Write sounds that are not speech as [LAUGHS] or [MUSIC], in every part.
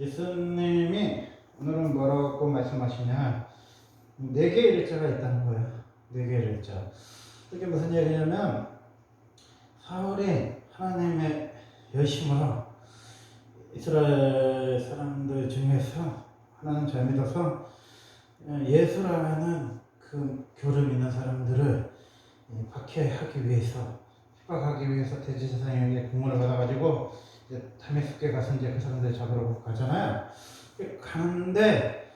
예수님이 오늘은 뭐라고 말씀하시냐 네 개의 일자가 있다는 거예요. 네 개의 일자. 이게 무슨 얘기냐면 사울이 하나님의 열심으로 이스라엘 사람들 중에서 하나님 잘 믿어서 예수라는 그 교를 믿는 사람들을 박해하기 위해서 핍박하기 위해서 대제사장에게 공문을 받아가지고 다메스크에 가서 이제 그 사람들 잡으러 가잖아요. 가는데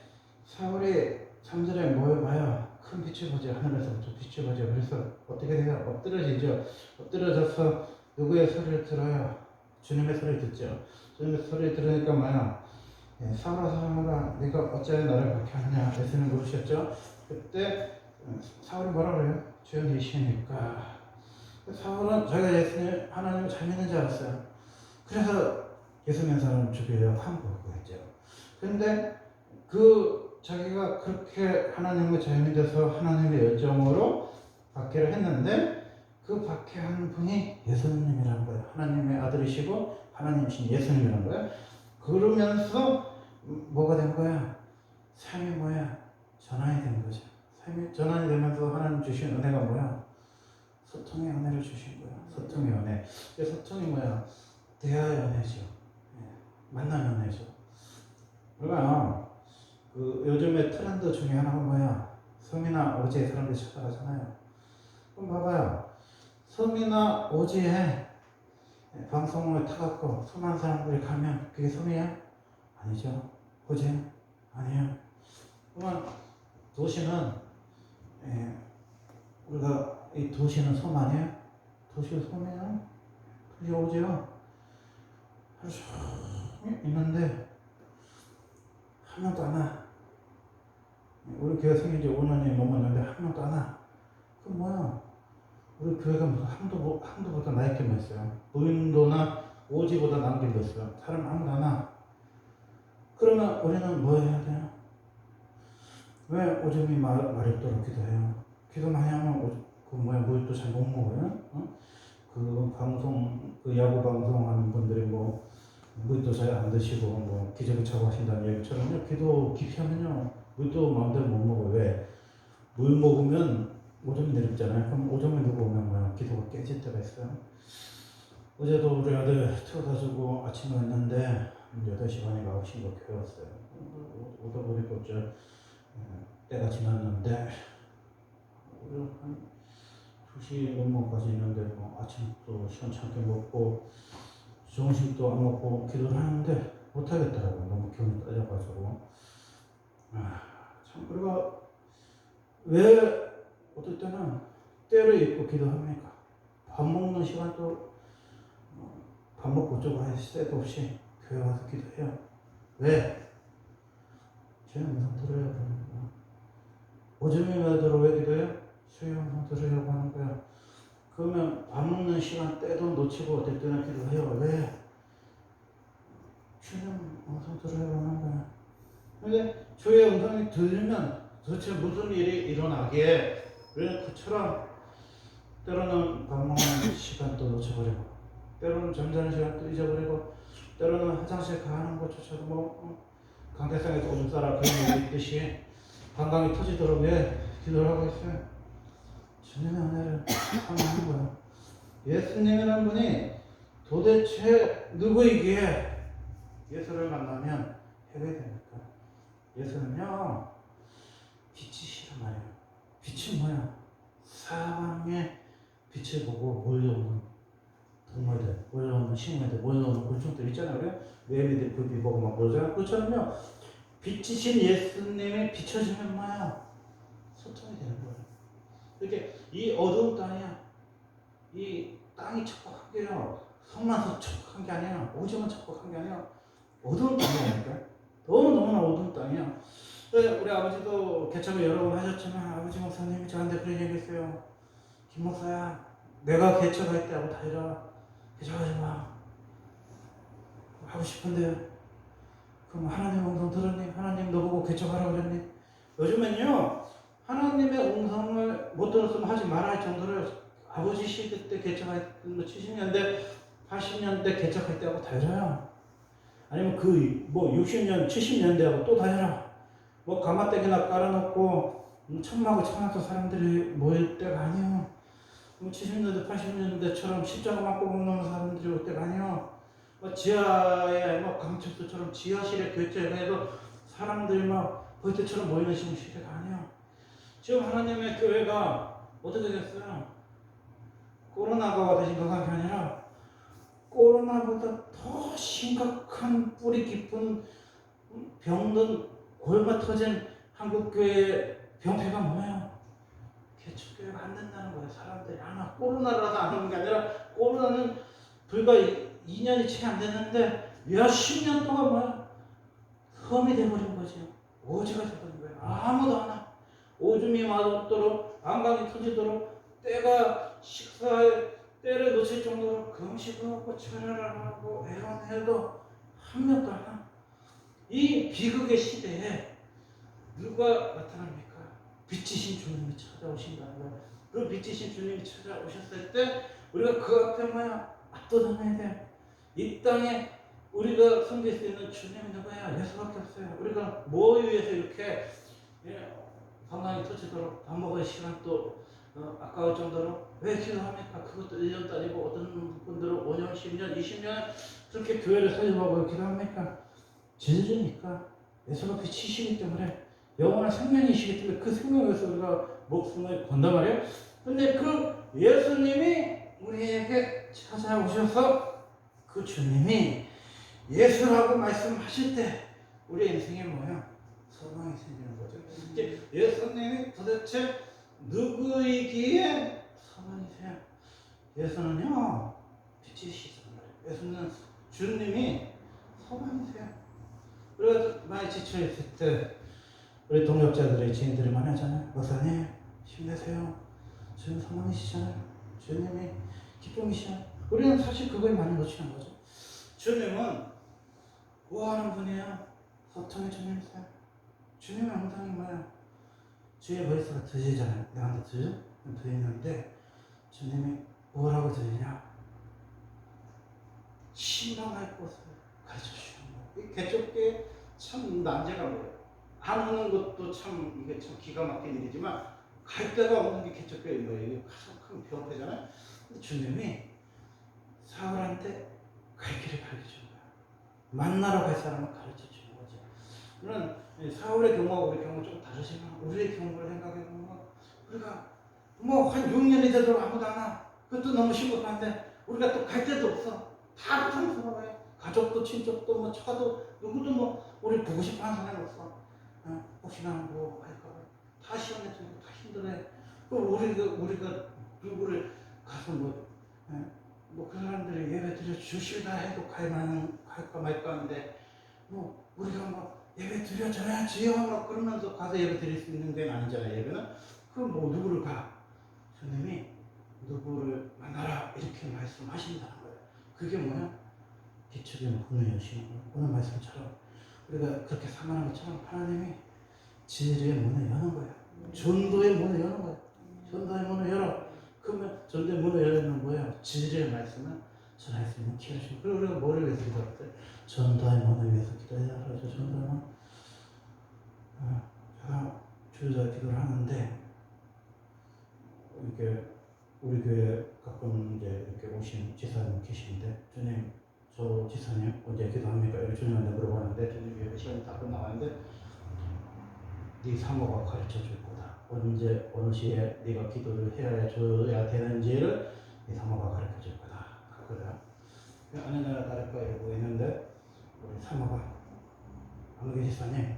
사울이 3절에 뭘 봐요? 큰 빛을 보죠. 하늘에서부터 빛을 보죠. 그래서 어떻게 돼요? 엎드러지죠. 엎드러져서 누구의 소리를 들어요? 주님의 소리를 듣죠. 주님의 소리를 들으니까 뭐야? 예, 사울아 사울아 네가 어찌하여 나를 박해하느냐 예수님 물으셨죠. 그때 어, 사울이 뭐라 그래요? 주여 계시니까 사울은 자기가 예수님 하나님을 잘 믿는 줄 알았어요. 그래서 예수 믿는 사람 죽이려고 함부로 했죠. 그런데 그 자기가 그렇게 하나님을 잘 믿어서 하나님의 열정으로 박해를 했는데 그 박해한 분이 예수님이라는 거예요. 하나님의 아들이시고 하나님이신 예수님이라는 거예요. 그러면서 뭐가 된 거야? 삶이 뭐야? 전환이 된 거죠. 삶이 전환이 되면서 하나님 주신 은혜가 뭐야? 소통의 은혜를 주신 거야. 소통의 은혜. 이 소통이 뭐야? 대화의 은혜죠. 예, 만남 은혜죠. 우리가 그 요즘에 트렌드 중에 하나가 뭐야? 섬이나 오지에 사람들이 찾아가잖아요. 그럼 봐봐요. 섬이나 오지에 방송을 타갖고 수많은 사람들이 가면 그게 섬이야? 아니죠. 오지? 아니에요. 그러면 도시는 예, 우리가 이 도시는 섬 아니에요? 도시가 섬이에요? 도시 오지요? 종일 있는데 한 명도 안 와. 우리 교회 생긴 지 5년이 넘었는데 한 명도 안 와. 그럼 뭐야? 우리 교회가 무슨 항도, 항도보다 나이 게뭐 있어요. 무인도나 오지보다 나은 게 있어요. 사람 아무도 안 와. 그러면 우리는 뭐 해야 돼요? 왜 오줌이 마, 마렵도록 기도해요? 기도 많이 하면 오, 그 뭐야 물도 잘 못 먹어요? 어? 그 방송 그 야구 방송하는 분들이 뭐 물도 잘 안 드시고 뭐 기저귀 차고 하신다는 얘기처럼요. 기도 깊이 하면요 물도 마음대로 못 먹어요. 왜? 물 먹으면 오줌이 내립잖아요. 그럼 오줌이 누구 오면 뭐야 기도가 깨질 때가 있어요. 어제도 우리 아들 태워다 주고 아침에 왔는데 8시 반인가 9시인가 교회 왔어요. 오- 오다 보니까 어째 어, 때가 지났는데 한 2시 넘어까지 있는데 뭐 아침도 시원찮게 먹고 점심도 안 먹고 기도를 하는데 못하겠더라고요. 너무 기운이 떨려가지고. 아, 참, 우리가 왜 어떨 때는 때를 잊고 기도합니까? 밥 먹는 시간도 어, 밥 먹고 저거 할 새도 없이 교회 와서 기도해요. 왜? 주의 음성 들으려고 하는 거야. 오줌이 들어 왜 기도해요? 주의 음성 들으려고 하는 거야. 그러면 밥 먹는 시간 때도 놓치고 때는 기도해요. 왜? 주의 음성 들으려고 하는 거야. 근데 주의 음성이 들리면 도대체 무슨 일이 일어나기에 왜 그처럼 때로는 밥 먹는 [LAUGHS] 시간도 놓쳐버리고 때로는 잠자는 시간도 잊어버리고 때로는 화장실 가는 것조차도 뭐 어, 강대상에서 오줌 싸라 그런 얘기 있듯이 [LAUGHS] 방광이 터지도록 왜 기도를 하고 있어요? 주님의 은혜를 사모하는 거예요. 예수님이라는 분이 도대체 누구이기에 예수를 만나면 해결됩니까? 예수는요 빛이시란 말이에요. 빛이 뭐야? 사방에 빛을 보고 몰려오는 동물들, 몰려오는 식물들, 몰려오는 곤충들 있잖아요. 그래? 매미들 불빛 보고 막 그러잖아요. 그렇잖아요. 빛이신 예수님의 비춰지면 뭐야? 소통이 되는 거예요. 이렇게 이 어두운 땅이야. 이 땅이 척박한 게요. 성만서 척박한 게 아니야. 오징어 척박한 게 아니야. 어두운 땅이라니까. 너무너무나 어두운 땅이야. 네, 우리 아버지도 개척을 여러 번 하셨지만 아버지 목사님이 저한테 그런 얘기 했어요. 김 목사야, 내가 개척할 때 하고 다이라 개척하지 마. 하고 싶은데 그럼 하나님 음성 들었니? 하나님 너 보고 개척하라고 그랬니? 요즘엔요 하나님의 음성을 못 들었으면 하지 말아야 할 정도로 아버지 시대 때 개척했던 거 70년대, 80년대 개척할 때하고 달라요. 아니면 그 뭐 60년, 70년대하고 또 다르라. 뭐 가마떼기나 깔아놓고 음, 천막을 쳐놔서 사람들이 모일 때가 아니요. 뭐 70년대, 80년대처럼 십자가 맞고 먹는 사람들이 올 때가 아니요. 뭐 지하에 뭐 강철수처럼 지하실에 교체를 해도 사람들이 막볼 때처럼 모이는 시대가 아니요. 지금 하나님의 교회가 어떻게 됐어요? 코로나가 와서 심각한 게 아니라 코로나보다 더 심각한 뿌리 깊은 병든 골마 터진 한국교회 병폐가 뭐예요? 개척교회가 안 된다는 거예요. 사람들이 하나 코로나라서 안 하는 게 아니라 코로나는 불과 2년이 채 안 됐는데 몇십 년 동안 뭐야? 험이 돼버린 거죠. 오지가 돼버린 거예요. 아무도 안 와. 오줌이 맞도록 안강이 터지도록 때가 식사에 때를 놓칠 정도로 금식을 하고 철회를 하고 애원해도 한 명도 안 와. 이 비극의 시대에 누가 나타납니까? 빛이신 주님이 찾아오신다는. 그 빛이신 주님이 찾아오셨을 때 우리가 그 앞에 뭐야 압도당해야 돼. 이 땅에 우리가 섬길 수 있는 주님이 누구야? 예수밖에 없어요. 우리가 뭐 위해서 이렇게 예, 건강이 터지도록 밥 먹을 시간 또 어, 아까울 정도로 왜 기도합니까? 그것도 1년도 아니고 어떤 분들은 5년, 10년, 20년 그렇게 교회를 살려고 기도합니까? 진리니까 예수가 빛이시기 때문에 영원한 생명이시기 때문에 그 생명에서 우리가 목숨을 건단 말이에요. 근데 그 예수님이 우리에게 찾아오셔서 그 주님이 예수라고 말씀하실 때 우리 인생에 뭐야? 소망이 생기는 거죠. 이제 예수님이 도대체 누구이기에 소망이세요? 예수는요 말이에요. 예수는 주님이 소망이세요. 우리가 많이 지쳐 있을 때 우리 동역자들의 지인들이 많이 하잖아요. 목사님 힘내세요. 주님 소망이시잖아요. 주님이 기쁨이시잖아요. 우리는 사실 그걸 많이 놓치는 거죠. 주님은 구하는 분이에요. 소통의 주님이세요. 주님의 엉덩이 뭐야? 주의 머릿속에 드시잖아요. 내한테 드죠? 드리는데 주님이 뭐라고 드리냐? 신방할 곳을 가르쳐 주시는 거예요. 이 개척교회 참 난제가 뭐예요? 안 오는 것도 참 이게 참 기가 막힌 일이지만 갈 데가 없는 게 개척교회인 거예요. 이게 가장 큰 병폐잖아요. 근데 주님이 사울한테 갈 길을 가르쳐 주는 거야. 만나러 갈 사람을 가르쳐 주는 거지. 물론 이 사울의 경우하고 우리 경우 좀 다르지만 우리의 경우를 생각해 보면 우리가 뭐 한 6년이 되도록 아무도 안 와. 그것도 너무 심각한데 우리가 또 갈 데도 없어. 다 고통스러워요. 가족도 친척도 뭐 차도 누구도 뭐 우리 보고 싶어하는 사람이 없어. 어, 혹시나 뭐 할까 다 시험에 들고 다 힘들어해. 그 우리가 우리가 누구를 가서 뭐 뭐그 사람들이 예배 드려 주실다 해도 갈 만한 갈까 말까 하는데 뭐 우리가 뭐 예배 드려줘야지요 막 그러면서 가서 예배 드릴 수 있는 데는 아니잖아요 예배는. 그럼 뭐 누구를 가? 주님이 누구를 만나라 이렇게 말씀하신다는 거예요. 그게 기초의 문을 여시는 거예요. 오늘 말씀처럼. 우리가 그렇게 사랑하는 것처럼 하나님이 진리의 문을 여는 거예요. 전도의 문을 여는 거예요. 전도의 문을 열어. 그러면 전도의 문을 열면 뭐예요? 진리의 말씀을 기회를 주고 그리고 우리가 뭐를 위해서 기도할 때 전도의 문을 위해서 기도해야 그러죠 전도의 문 아, 제가 주일날 기도를 하는데 이렇게 우리 교회 가끔 이제 이렇게 오신 지사님 계시는데 주님 저 지사님 언제 기도합니까? 이렇게 주님한테 물어보는데 주님이 예배 시간이 다 끝나가는데 네 사모가 가르쳐 줄 거다. 언제 어느 시에 네가 기도를 해야 줘야 되는지를 네 사모가 가르쳐 줄 거다. 그거야. 어느 날 다를까 이러고 있는데 우리 사모가 안계 지사님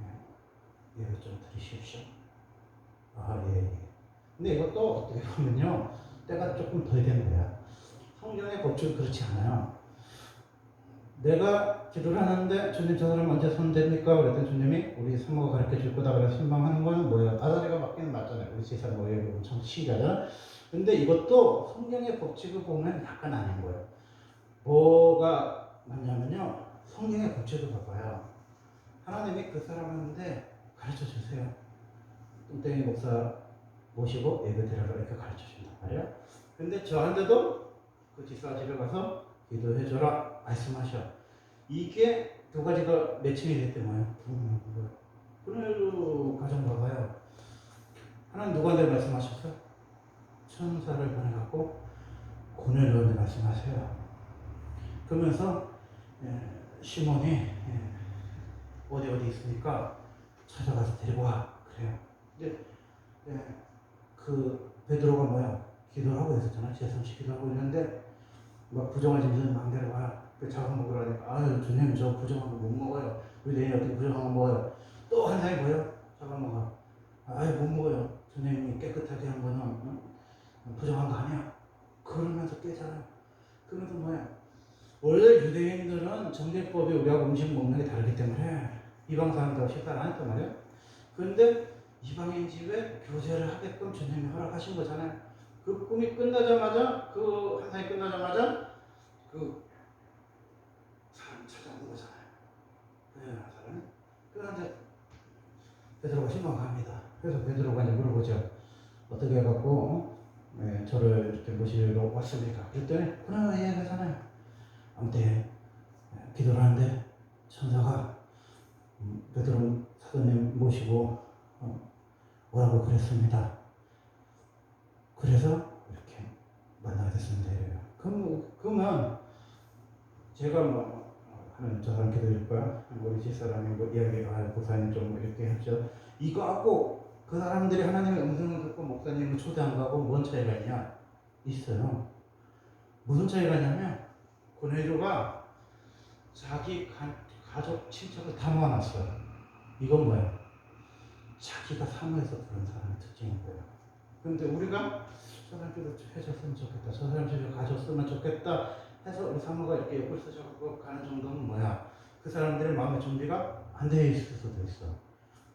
예, 예배 좀 드리십시오. 아 예. 예. 근데 이것도 어떻게 보면요 때가 조금 더 되는 거야. 성경의 법칙은 그렇지 않아요. 내가 기도를 하는데 주님 저 사람 언제 손댑니까? 그랬더니 주님이 우리 사모가 가르쳐 줄 거다 그래서 신방하는 거는 뭐예요? 아다리가 맞기는 맞잖아요. 우리 세상 뭐 여기 엄청 시기하잖아. 근데 이것도 성경의 법칙을 보면 약간 아닌 거예요. 뭐가 맞냐면요. 성경의 법칙을 봐봐요. 하나님이 그 사람한테 가르쳐 주세요. 뚱땡이 목사 모시고 예배 드려라 이렇게 가르쳐 준단 말이에요. 근데 저한테도 그 집에 가서 기도해 줘라 말씀하셔. 이게 두 가지가 매칭이 됐대 뭐예요? 그늘로 가정 봐봐요. 하나님 누구한테 말씀하셨어요? 천사를 보내갖고 고넬로한테 말씀하세요. 그러면서 예, 시몬이 예, 어디 어디 있으니까 찾아가서 데리고 와 그래요. 근데 예, 그 베드로가 뭐야 기도를 하고 있었잖아. 제3식 기도하고 있는데 막 부정한 짐승 마음대로 와. 그 작은 먹으라 하니까 아유 주님 저 부정한 거 못 먹어요. 우리 내일 어떻게 부정한 거 먹어요? 또 한 사람이 뭐예요? 작은 먹어. 아유 못 먹어요. 주님이 깨끗하게 한 거는 어? 부정한 거 아니야. 그러면서 깨잖아요. 그러면서 뭐야? 원래 유대인들은 정제법이 우리하고 음식 먹는 게 다르기 때문에 이방 사람들하고 식사를 안 했단 말이야. 그런데 이방인 집에 교제를 하게끔 주님이 허락하신 거잖아요. 그 꿈이 끝나자마자 그 한상이 끝나자마자 그 사람 찾아온 거잖아요. 네, 사람. 그런데 베드로가 실망합니다. 그래서 베드로가 이제 물어보죠. 어떻게 해갖고 어? 네, 저를 이렇게 모시러 왔습니까? 그랬더니 그러나 얘기하잖아요. 아무튼 네, 기도를 하는데 천사가 음, 베드로 사도님 모시고 어, 오라고 그랬습니다. 그래서 이렇게 만나게 됐습니다. 그러면 제가 뭐 하는 저 사람 기도일 거야. 우리 집사람이 뭐 이야기, 아, 목사님 좀 이렇게 했죠. 이거 하고 그 사람들이 하나님의 음성을 듣고 목사님을 초대 안 가고 뭔 차이가 있냐? 있어요. 무슨 차이가 있냐면 고넬료가 자기 가, 가족 친척을 다 모아놨어요. 이건 뭐야? 자기가 사모해서 그런 사람의 특징인 거예요. 그런데 우리가 저 사람 기도 해줬으면 좋겠다. 저 사람 집에 가졌으면 좋겠다. 해서 우리 사모가 이렇게 옆을 쓰자고 가는 정도는 뭐야? 그 사람들의 마음의 준비가 안 돼 있을 수도 있어.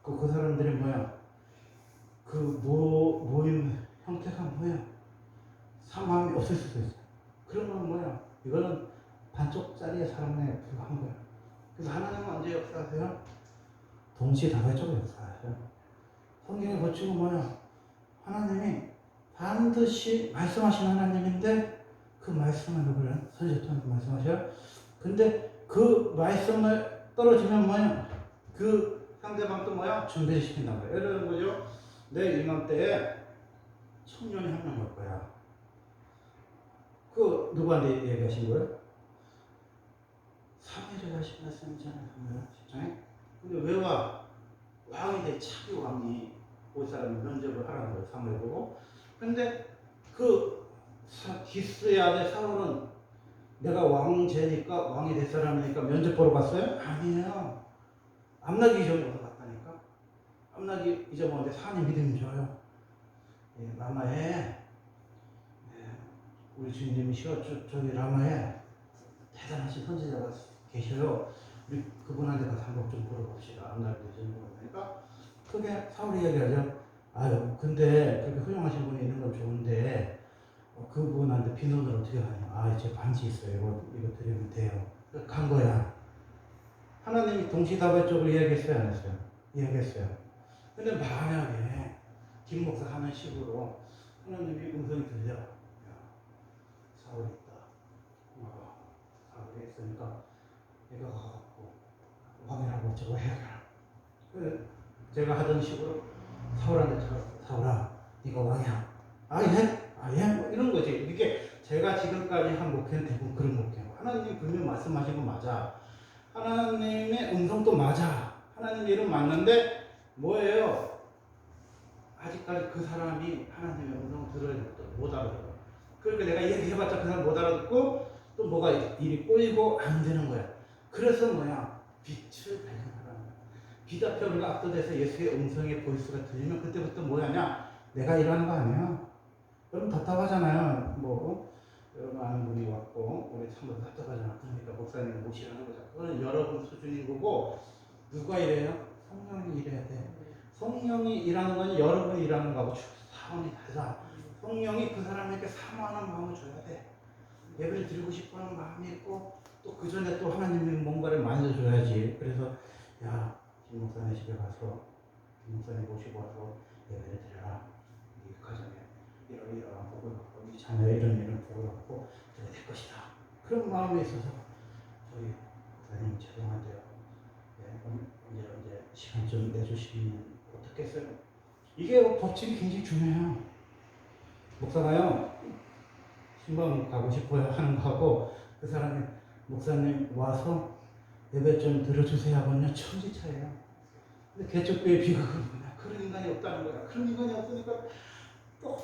그, 그 사람들이 뭐야? 그 모, 모임 형태가 뭐야? 상황이 없을 수도 있어. 그러면 뭐야? 이거는 반쪽짜리의 사람에 불과한 거야. 그래서 하나님은 언제 역사하세요? 동시다발적으로 역사하세요. 성경에 거치고 뭐야? 하나님이 반드시 말씀하신 하나님인데 그 말씀을 누구를 선지자한테 말씀하셔요. 근데 그 말씀을 떨어지면 뭐야? 그 상대방도 뭐야? 준비를 시킨단 말이야. 예를 들면 뭐죠? 내 이맘때에 청년이 한 명 올 거야. 그 누구한테 얘기하신 거예요? 사회를 하신 말씀이잖아요. 십장에. 근데 왜 와? 왕이 돼 차기 왕이 올 사람을 면접을 하라는 거예요. 사무엘 보고. 근데 그 사- 기스의 아들 사울은 내가 왕제니까 왕이 될 사람이니까 면접 보러 갔어요? 아니에요. 암나기 갔다니까. 암나기 잊어먹었는데 사내 믿음이 좋아요. 예, 라마에 예, 우리 주님이시여 저, 저기 라마에 대단하신 선지자가 계셔요. 우리 그분한테 가서 한번 좀 물어봅시다. 암나기 잊어먹었으니까 그게 사울이 얘기하죠. 아유, 근데 그렇게 훌륭하신 분이 있는 건 좋은데 어, 그분한테 빈손을 어떻게 가냐? 아, 제 반지 있어요. 이거 이거 드리면 돼요. 간 거야. 하나님이 동시다발적으로 이야기했어요, 안 했어요? 이야기했어요. 근데 만약에 김 목사 하는 식으로 하나님이 음성이 들려, 야, 사울이 있다. 어, 사울이 있으니까 내가 가갖고 왕이라고 저거 해라. 그 제가 하던 식으로 사울한테 저 사울아, 네가 왕이야. 아 예, 아 예, 뭐 이런 거지. 이게 제가 지금까지 한 목회는 대부분 그런 목회고 하나님이 분명 말씀하신 거 맞아. 하나님의 음성도 맞아. 하나님의 이름 맞는데 뭐예요? 아직까지 그 사람이 하나님의 음성을 들어야 못 알아들어. 그러니까 내가 얘기해봤자 그 사람 못 알아듣고 또 뭐가 일이 꼬이고 안 되는 거야. 그래서 뭐야? 빛을 발견하라는 거야. 빛 앞에 우리가 압도돼서 예수의 음성의 보이스가 들리면 그때부터 뭐냐냐? 내가 일하는 거 아니야. 여러분 답답하잖아요. 뭐 여러분 아는 분이 왔고 우리 참 답답하잖아. 그러니까 목사님을 모시라는 거죠. 그거는 여러분 수준인 거고 누가 이래요? 성령이 일해야 돼. 성령이 일하는 건 여러분이 일하는 거하고 사원이 달라. 성령이 그 사람에게 사모하는 마음을 줘야 돼. 예배를 드리고 싶어 하는 마음이 있고 또 그 전에 또 하나님의 뭔가를 만져줘야지. 그래서 야, 김 목사님 집에 가서 김 목사님 모시고 와서 예배를 드려라. 이 가정에 이런 이런 복을 받고 이 자녀 이런 이런 복을 받고 그래 될 것이다. 그런 마음이 있어서 저희 목사님 죄송한데요. 예, 그럼 이제 이제 시간 좀 내주시면 어떻겠어요? 이게 법칙이 굉장히 중요해요. 목사가요 신방 가고 싶어요 하는 거하고 그 사람이 목사님 와서 예배 좀 들어주세요 하면요 천지 차이에요. 근데 개척교회 비극은 뭐냐? 그런 인간이 없다는 거야. 그런 인간이 없으니까 또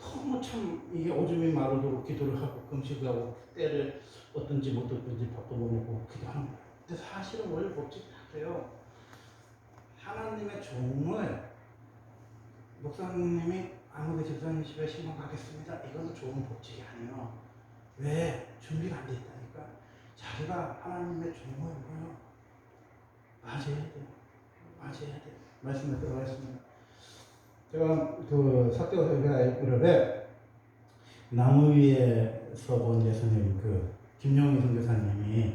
너무 참 이게 오줌이 마르도록 기도를 하고 금식을 하고 때를 어떤지 못 어떤지 밥도 못 먹고 기도하는 거야. 근데 사실은 원래 법칙이 다 그래요. 하나님의 종을 목사님이 아무개 집사님 집에 신방 가겠습니다. 이거는 좋은 법칙이 아니에요. 왜? 준비가 안 돼 있다니까. 자기가 하나님의 종을 뭐요? 맞아야 돼요. 맞아야 돼요. 말씀에 들어가겠습니다. 제가 그 사대오세가 그룹에 나무 위에서 본 예수님 그 김영희 선교사님이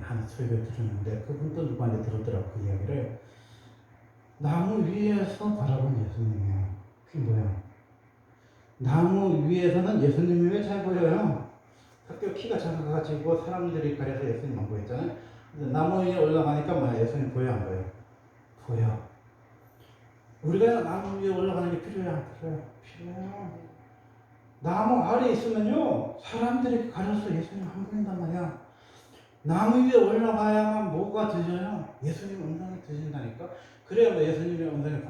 한 설교 들었는데 그분도 누구한테 들었더라고 그 이야기를 나무 위에서 바라본 예수님이에요. 그게 뭐야? 나무 위에서는 예수님이 왜 잘 보여요? 학교 키가 작아가지고 사람들이 가려서 예수님 안 보였잖아요. 나무 위에 올라가니까 뭐야? 예수님 보여 안 보여? 보여. 우리가 나무 위에 올라가는 게 필요해 안 필요해? 필요해요. 나무 아래에 있으면요 사람들이 가려서 예수님 안 보인단 말이야. 나무 위에 올라가야만 뭐가 들려요? 예수님 음성이 들린다니까. 그래야 뭐 예수님의 음성에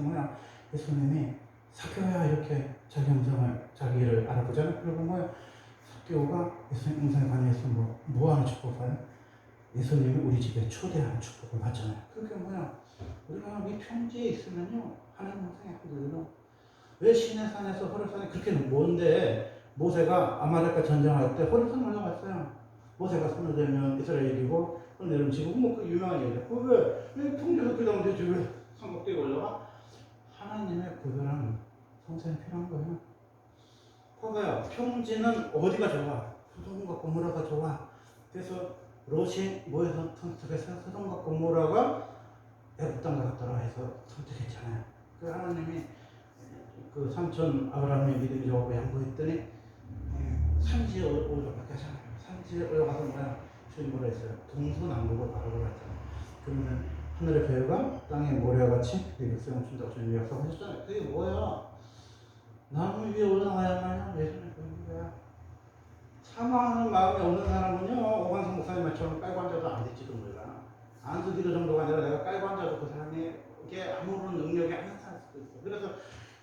뭐야? 예수님이 사교야 이렇게 자기 음성을 자기를 알아보잖아요. 그리고 뭐야? 사교가 예수님 음성에 반응해서 뭐, 뭐 하는 축복을? 예수님이 우리 집에 초대하는 축복을 받잖아요. 그게 뭐야? 우리가 이 평지에 있으면요 하나님 음성이 안 들려. 왜 시내산에서 호렙산이 그렇게 먼데 모세가 아말렉과 전쟁할 때 호렙산 올라갔어요. 모세가 손을 대면 이스라엘 이기고 손을 내리면 지금 뭐그 유명한 얘기야. 그왜 왜 평지에서 그다음 되지 왜 삼각대에 올라가? 하나님의 구별한 성전이 필요한 거예요. 봐봐요. 평지는 어디가 좋아? 소돔과 고모라가 좋아. 그래서 롯이 뭐에서 선택했어요? 소돔과 고모라가 애굽 땅 같더라 해서 선택했잖아요. 그 하나님이 그 삼촌 아브라함의 믿음이 좋고 양보했더니 예, 산지에 올라가게 산지에 올라가서 뭐야? 주님 뭐라 했어요? 동서남북을 바라보라 했잖아요. 그러면 하늘의 배우가 땅의 모래와 같이 내 백성을 준다고 주님 약속하셨잖아요. 그게 뭐야? 나무 위에 올라가야만 예수님 보는 거야. 사망하는 마음이 없는 사람은요, 오관성 목사님처럼 깔고 앉아도 안 될지도 몰라. 안수기도 정도가 아니라 내가 깔고 앉아도 그 사람에게 아무런 능력이 안 나타날 수도 있어. 그래서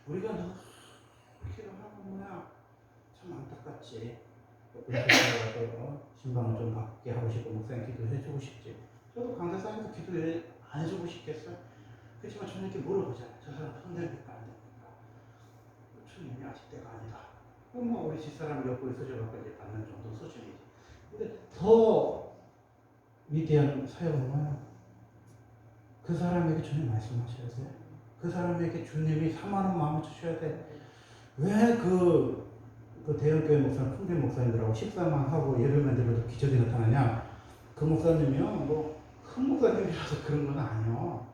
우리가 너무 기도하고 뭐야. 참 안타깝지. 그래서 신방을 좀 바꾸게 하고 싶고, 목사님 기도 해주고 싶지. 저도 강대상에서 기도해 안 해주고 싶겠어요. 그렇지만 저는 이렇게 물어보잖아요. 저 사람 손대니까 안 됩니까? 주님이 아직 때가 아니다. 그럼 뭐 우리 집사람 옆구리 서져갖고 이제 받는 정도 수준이지. 근데 더 위대한 사역은? 그 사람에게 주님 말씀하셔야 돼. 그 사람에게 주님이 사모하는 마음을 주셔야 돼. 왜 그, 그 대형교회 목사, 큰교회 목사님들하고 식사만 하고 예배만 드려도 기적이 나타나냐? 그 목사님이요, 뭐, 큰 목사님이라서 그런 건 아니요.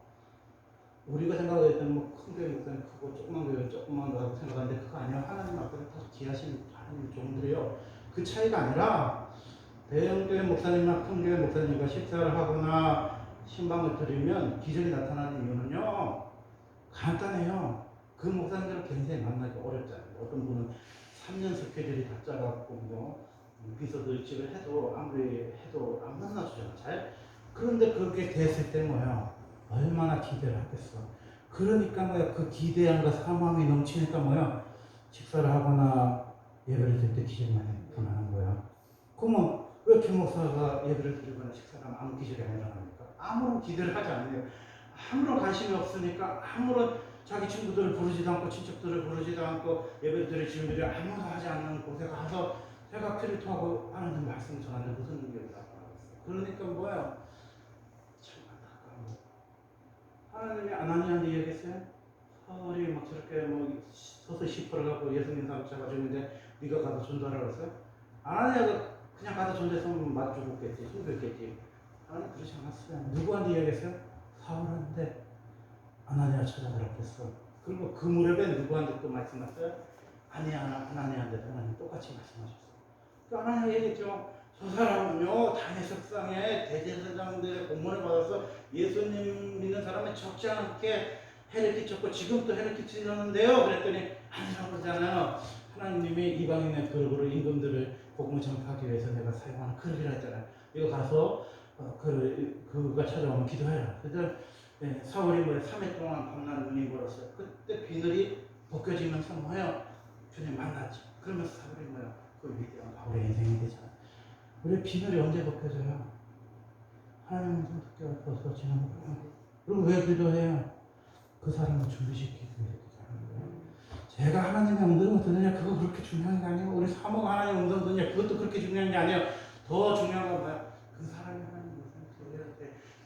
우리가 때는 뭐큰 교회 목사님 크고 조그만 교회 조그만 거라고 생각하는데 그거 아니야. 하나님 앞에서 다 귀하신 하나님 종들이요. 그 차이가 아니라 대형 교회 목사님이나 큰 교회 목사님과 식사를 하거나 신방을 드리면 기적이 나타나는 이유는요. 간단해요. 그 목사님들은 굉장히 만나기 어렵잖아요. 어떤 분은 3년 스케줄이 다 짜갖고 뭐 비서도 일찍을 해도 아무리 해도 안 만나주잖아. 잘. 그런데 그렇게 됐을 때 뭐야? 얼마나 기대를 하겠어. 그러니까 뭐야 그 기대함과 사망이 넘치니까 뭐야 식사를 하거나 예배를 드릴 때 기적만 나타나는 거야. 그러면 왜 김목사가 예배를 드리거나 식사를 하면 아무 기적이 안 일어납니까? 아무런 기대를 하지 않네요. 아무런 관심이 없으니까 아무런 자기 친구들을 부르지도 않고 친척들을 부르지도 않고 드릴 주님들이 아무도 하지 않는 곳에 가서 제가 피를 토하고 하나님 말씀을 전하는데 무슨 능력이 나타나겠어요? 그러니까 뭐야? 참 안타까워. 하나님이 아나니한테 얘기했어요. 서울이 막 저렇게 뭐 서서 시퍼를 갖고 예수님 사람 잡아주는데 네가 가서 전도하라 그랬어요? 아나니아가 그냥 가서 전도했으면 맞 죽었겠지, 힘들겠지. 하나님 그러지 않았어요. 누구한테 얘기했어요? 사울한테 아나니아 찾아가라 그랬어. 그리고 그 무렵에 누구한테 또 말씀하셨어요? 아니야, 아나니아한테 하나님 똑같이 말씀하셨어요. 그 아나니아 얘기했죠. 저 사람은요 단위 석상에 대제사장들의 공문을 받아서 예수님 믿는 사람이 적지 않게 해를 끼쳤고 지금도 해를 끼치는데요. 그랬더니 아니라고 그러잖아요. 하나님이 이방인의 그룹으로 임금들을 복음을 전파하기 위해서 내가 사용하는 그룹이라 했잖아요. 이거 가서 어, 그 그가 찾아오면 기도해라. 그래 서 예, 사울이 뭐야 3일 동안 밤낮 눈이 멀었어요. 그때 비늘이 벗겨지면서 뭐예요? 주님 만났지. 그러면서 사울이 뭐야? 그 위대한 바울의 인생이 되잖아. 우리 비늘이 언제 벗겨져요? 하나님은 선택가 벗어지는 거예요. 그리고 왜 기도해요? 그 사람을 준비시키기 위해서 기도하는 거예요. 제가 하나님의 음성을 듣느냐 그거 그렇게 중요한 게 아니고 우리 사모가 하나님의 음성을 듣느냐 그것도 그렇게 중요한 게 아니에요. 더 중요한 건 뭐야? 그 사람이 돼.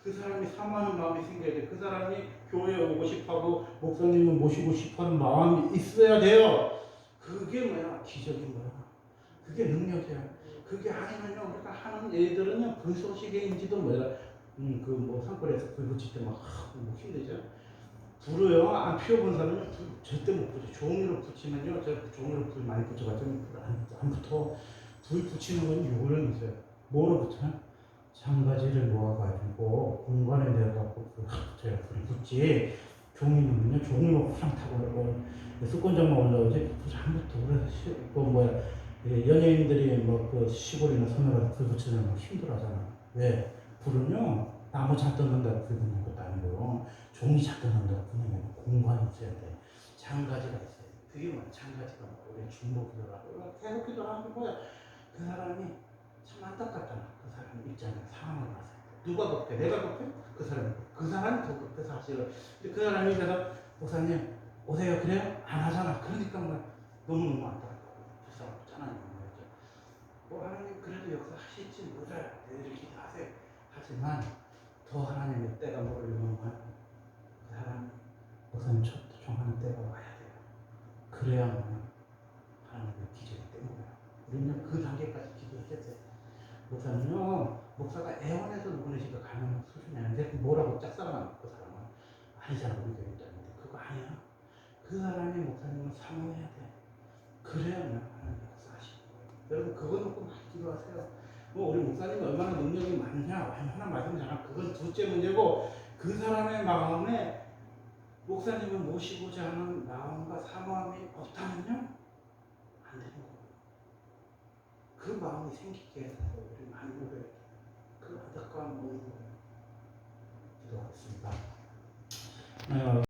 그 사람이 사모하는 마음이 생겨야 돼. 그 사람이 교회에 오고 싶어하고 목사님을 모시고 싶어하는 마음이 있어야 돼요. 그게 뭐야? 기적이 뭐야? 그게 능력이야. 그게 아니면요 우리가 하는 애들은요 불쏘시개인지도 몰라. 음그 뭐 산불에서 불 붙일 때막 뭐 힘들죠. 불을요 안 피워본 사람은 불 절대 못 붙여. 종이로 붙이면요 저 종이로 불 많이 붙여가지고 불안 안 붙어. 불 붙이는 건 요령 있어요. 뭐로 붙여요? 장가지를 모아가지고 공간에 내어갖고 불 붙여야 불이 붙지. 종이는요 종이로 후랑 타고 그러고 수건장만 올라오지 붙어. 그래서 시, 그 뭐야 예, 연예인들이 뭐그 시골이나 섬에 불 붙이는 거 힘들어하잖아. 왜? 불은요 나무 잔뜩 넣는다고 불 붙는 것도 아니고 종이 잔뜩 넣는다고 붙는 게 공간이 있어야 돼. 장가지가 있어야 돼. 그게 뭐야? 장가지가 뭐야? 우리 중복기도라고 계속 기도하는 거야. 그 사람이 참 안타깝잖아. 그 사람 입장에 상황을 봐서 누가 급해? 내가 급해? 그 사람이 그 사람이 더 급해 사실은. 근데 그 사람이 그래서 목사님 오세요 그래요? 안 하잖아. 그러니까 뭐 너무 너무 안타까워. 불쌍하잖아요. 뭐 하나님 그래도 역사 하실지 몰라요. 내일 기도하세요. 하지만 더 하나님의 때가 모르려면 그 사람 목사님 첫 종하는 때가 와야 돼요. 그래야만 하나님의 기적이 거예요. 우리는 그 단계까지 돼. 목사는요, 목사가 애원해서 누구네시가 가는 수준이 아닌데 뭐라고 짝사랑하는 그 사람은 아니잖아 우리 교회 때문에 그거 아니야. 그 사람이 목사님을 사모해야 돼. 그래야만 하나님 역사하시는. 여러분 그거 놓고 많이 기도하세요. 뭐 우리 목사님이 얼마나 능력이 많냐 얼마나 말씀잖아. 그건 둘째 문제고 그 사람의 마음에 목사님을 모시고자 하는 마음과 사모함이 없다면요 안 되는 거예요. 그 마음이 생기게 해서 우리 돼요. 그 안타까운 마음을 기도하겠습니다. 어,